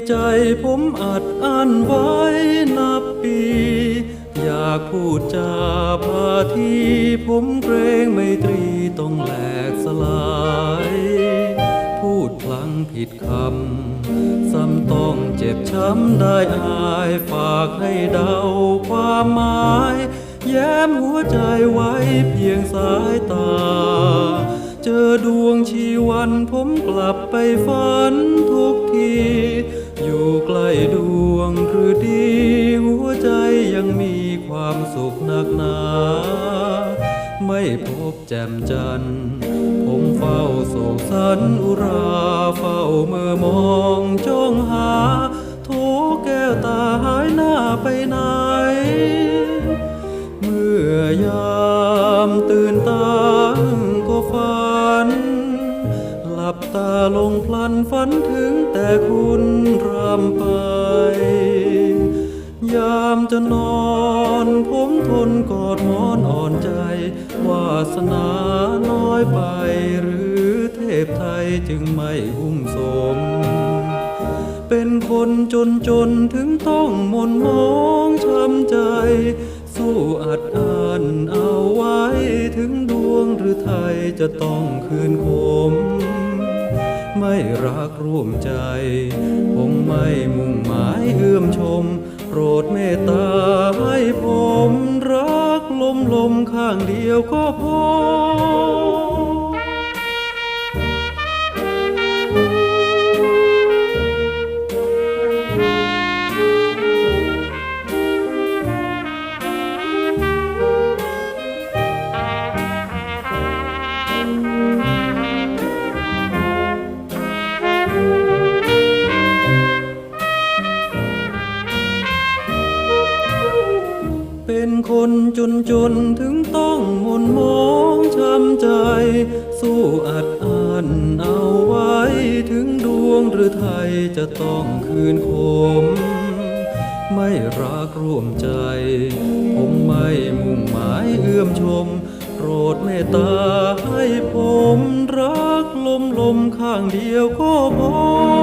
ในใจผมอัดอั้นไว้นับปี อยากพูดจาพาทีผมเกรงไม่ตรีต้องแหลกสลาย พูดพลังผิดคำ ซ้ำต้องเจ็บช้ำได้อายฝากให้เดาความหมาย แย้มหัวใจไว้เพียงสายตาเจอดวงชีวันผมกลับไปฝันทุกที อยู่ใกล้ดวงหรือดีหัวใจยังมีความสุขหนักหนา ไม่พบแจ่มจันทร์ผมเฝ้าโศกสันอุรา เฝ้าเมื่อมองจ้องหา ลับตาลงพลันฝันถึงแต่คุณรำไป ยามจะนอนผมทนกอดหมอนอ่อนใจ วาสนาน้อยไป หรือเทพไทยจึงไม่หุ้มสม เป็นคนจนจนถึงต้องมนมองช้ำใจ สู้อัดอันเอาไว้ถึงดวงหรือไทยจะต้องคืนคม ไม่รักร่วมใจ ผมไม่มุ่งหมายเอื้อมชม โปรดเมตตาให้ผมรักลมลมข้างเดียวก็พอ คนจนจนถึงต้องหมนมองช้ำใจ สู้อัดอั้นเอาไว้ถึงดวงหรือไทยจะต้องคืนคม ไม่รักร่วมใจ ผมไม่มุ่งหมายเอื้อมชม โปรดเมตตาให้ผมรักลมลมข้างเดียวก็พอ